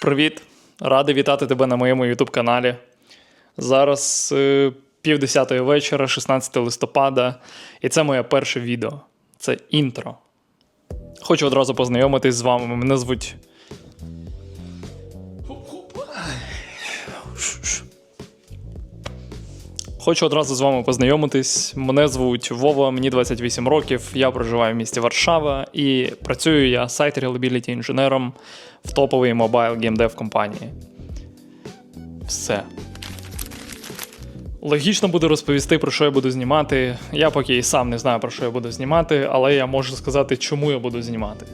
Привіт! Радий вітати тебе на моєму YouTube каналі. Зараз е, півдесятої вечора, 16 листопада, і це моє перше відео. Це інтро. Хочу одразу познайомитись з вами. Мене звуть. Хочу одразу з вами познайомитись. Мене звуть Вова, мені 28 років. Я проживаю в місті Варшава і працюю я сайт релабіліті інженером в топовій мобайл геймдев компанії. Все. Логічно буде розповісти, про що я буду знімати. Я поки і сам не знаю, про що я буду знімати, але я можу сказати, чому я буду знімати.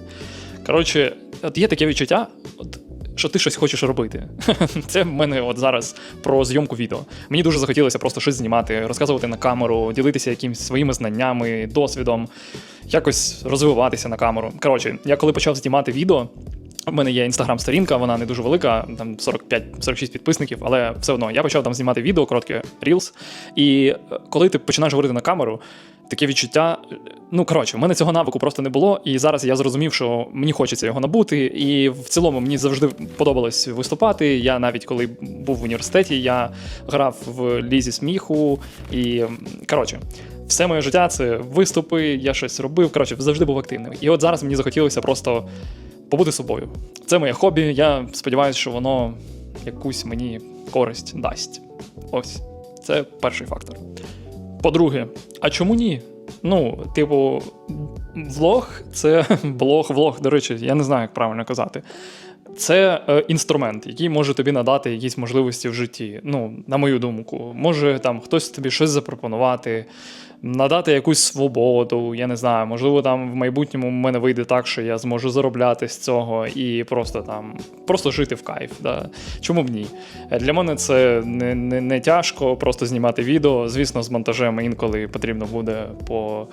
Коротше, от є таке відчуття, от, що ти щось хочеш робити. Це в мене от зараз про зйомку відео. Мені дуже захотілося просто щось знімати, розказувати на камеру, ділитися якимись своїми знаннями, досвідом, якось розвиватися на камеру. Коротше, я коли почав знімати відео. У мене є інстаграм-сторінка, вона не дуже велика, там 45-46 підписників, але все одно я почав там знімати відео, коротке Reels. І коли ти починаєш говорити на камеру, таке відчуття. Ну, коротше, в мене цього навику просто не було, і зараз я зрозумів, що мені хочеться його набути. І в цілому мені завжди подобалось виступати. Я навіть коли був в університеті, я грав в лізі сміху. І коротше, все моє життя це виступи, я щось робив. Коротше, завжди був активним. І от зараз мені захотілося просто побути собою. Це моє хобі. Я сподіваюся, що воно якусь мені користь дасть. Ось, це перший фактор. По-друге, а чому ні? Ну, типу, влог це блог, влог, до речі, я не знаю, як правильно казати. Це е, інструмент, який може тобі надати якісь можливості в житті. Ну, на мою думку, може там хтось тобі щось запропонувати, надати якусь свободу. Я не знаю, можливо, там в майбутньому в мене вийде так, що я зможу заробляти з цього і просто там просто жити в кайф. Да? Чому б ні? Для мене це не, не, не тяжко просто знімати відео. Звісно, з монтажем інколи потрібно буде по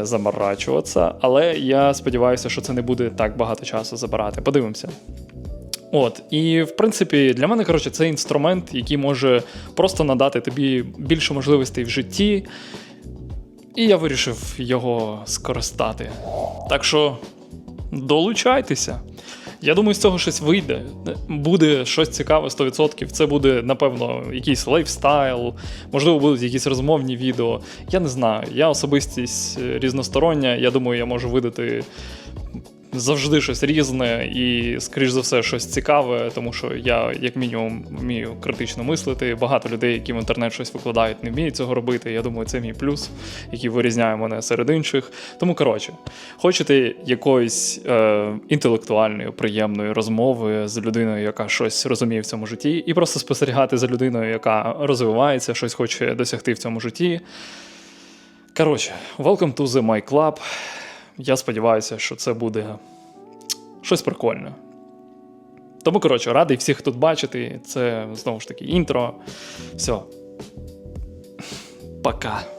заморачуватися, але я сподіваюся, що це не буде так багато часу забирати. Подивимося. От, і в принципі, для мене, коротше, це інструмент, який може просто надати тобі більше можливостей в житті. І я вирішив його скористати. Так що долучайтеся. Я думаю, з цього щось вийде. Буде щось цікаве 100%. Це буде, напевно, якийсь лайфстайл, можливо, будуть якісь розмовні відео. Я не знаю. Я особистість е, різностороння. Я думаю, я можу видати завжди щось різне і, скоріш за все, щось цікаве, тому що я, як мінімум, вмію критично мислити. Багато людей, які в інтернет щось викладають, не вміють цього робити. Я думаю, це мій плюс, який вирізняє мене серед інших. Тому, коротше, хочете якоїсь е, інтелектуальної, приємної розмови з людиною, яка щось розуміє в цьому житті, і просто спостерігати за людиною, яка розвивається, щось хоче досягти в цьому житті. Коротше, welcome to the my club. Я сподіваюся, що це буде щось прикольне. Тому, коротше, радий всіх тут бачити. Це знову ж таки інтро. Все. Пока.